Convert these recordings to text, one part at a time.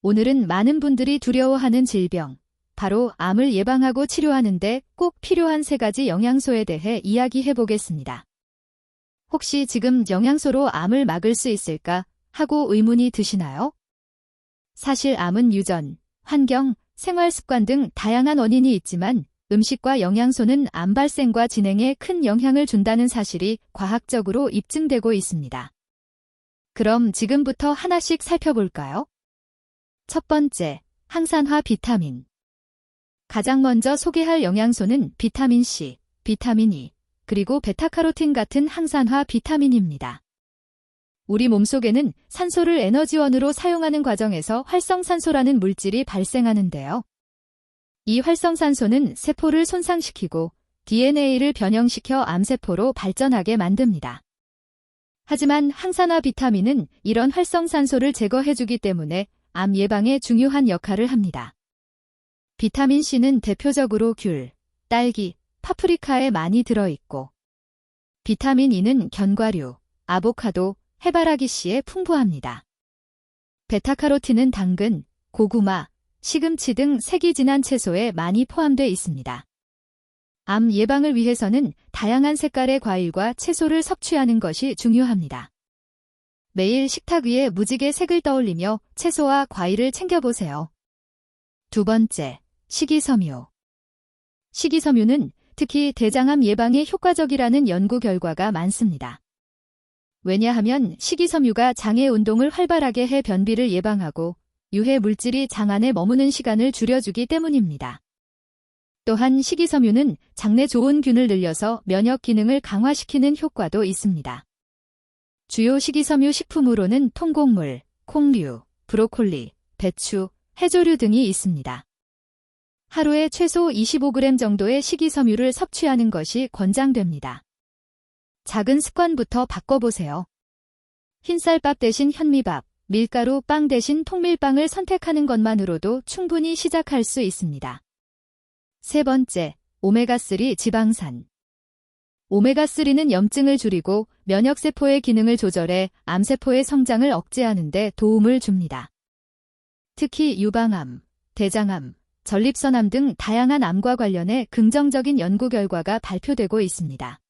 오늘은 많은 분들이 두려워하는 질병, 바로 암을 예방하고 치료하는데 꼭 필요한 세 가지 영양소에 대해 이야기해 보겠습니다. 혹시 지금 영양소로 암을 막을 수 있을까 하고 의문이 드시나요? 사실 암은 유전, 환경, 생활 습관 등 다양한 원인이 있지만 음식과 영양소는 암 발생과 진행에 큰 영향을 준다는 사실이 과학적으로 입증되고 있습니다. 그럼 지금부터 하나씩 살펴볼까요? 첫 번째, 항산화 비타민. 가장 먼저 소개할 영양소는 비타민 C, 비타민 E, 그리고 베타카로틴 같은 항산화 비타민입니다. 우리 몸속에는 산소를 에너지원으로 사용하는 과정에서 활성산소라는 물질이 발생하는데요. 이 활성산소는 세포를 손상시키고 DNA를 변형시켜 암세포로 발전하게 만듭니다. 하지만 항산화 비타민은 이런 활성산소를 제거해주기 때문에 암 예방에 중요한 역할을 합니다. 비타민 C는 대표적으로 귤, 딸기, 파프리카에 많이 들어있고 비타민 E는 견과류, 아보카도, 해바라기 씨에 풍부합니다. 베타카로틴은 당근, 고구마, 시금치 등 색이 진한 채소에 많이 포함되어 있습니다. 암 예방을 위해서는 다양한 색깔의 과일과 채소를 섭취하는 것이 중요합니다. 매일 식탁 위에 무지개 색을 떠올리며 채소와 과일을 챙겨보세요. 두 번째, 식이섬유. 식이섬유는 특히 대장암 예방에 효과적이라는 연구 결과가 많습니다. 왜냐하면 식이섬유가 장의 운동을 활발하게 해 변비를 예방하고 유해 물질이 장 안에 머무는 시간을 줄여주기 때문입니다. 또한 식이섬유는 장내 좋은 균을 늘려서 면역 기능을 강화시키는 효과도 있습니다. 주요 식이섬유 식품으로는 통곡물, 콩류, 브로콜리, 배추, 해조류 등이 있습니다. 하루에 최소 25g 정도의 식이섬유를 섭취하는 것이 권장됩니다. 작은 습관부터 바꿔보세요. 흰쌀밥 대신 현미밥, 밀가루 빵 대신 통밀빵을 선택하는 것만으로도 충분히 시작할 수 있습니다. 세 번째, 오메가3 지방산. 오메가3는 염증을 줄이고 면역세포의 기능을 조절해 암세포의 성장을 억제하는 데 도움을 줍니다. 특히 유방암, 대장암, 전립선암 등 다양한 암과 관련해 긍정적인 연구 결과가 발표되고 있습니다.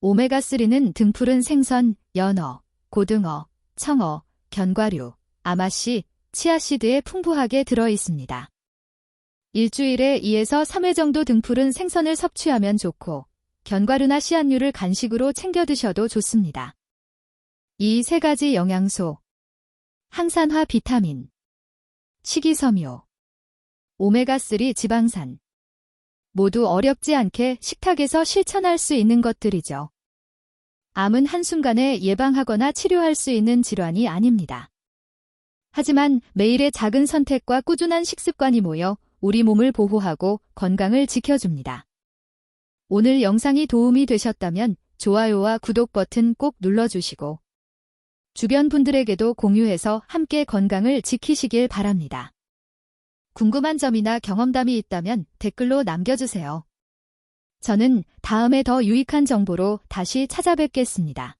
오메가3는 등푸른 생선, 연어, 고등어, 청어, 견과류, 아마씨, 치아시드에 풍부하게 들어 있습니다. 일주일에 2에서 3회 정도 등푸른 생선을 섭취하면 좋고 견과류나 씨앗류를 간식으로 챙겨 드셔도 좋습니다. 이 세 가지 영양소 항산화 비타민 식이섬유 오메가3 지방산 모두 어렵지 않게 식탁에서 실천할 수 있는 것들이죠. 암은 한순간에 예방하거나 치료할 수 있는 질환이 아닙니다. 하지만 매일의 작은 선택과 꾸준한 식습관이 모여 우리 몸을 보호하고 건강을 지켜줍니다. 오늘 영상이 도움이 되셨다면 좋아요와 구독 버튼 꼭 눌러주시고 주변 분들에게도 공유해서 함께 건강을 지키시길 바랍니다. 궁금한 점이나 경험담이 있다면 댓글로 남겨주세요. 저는 다음에 더 유익한 정보로 다시 찾아뵙겠습니다.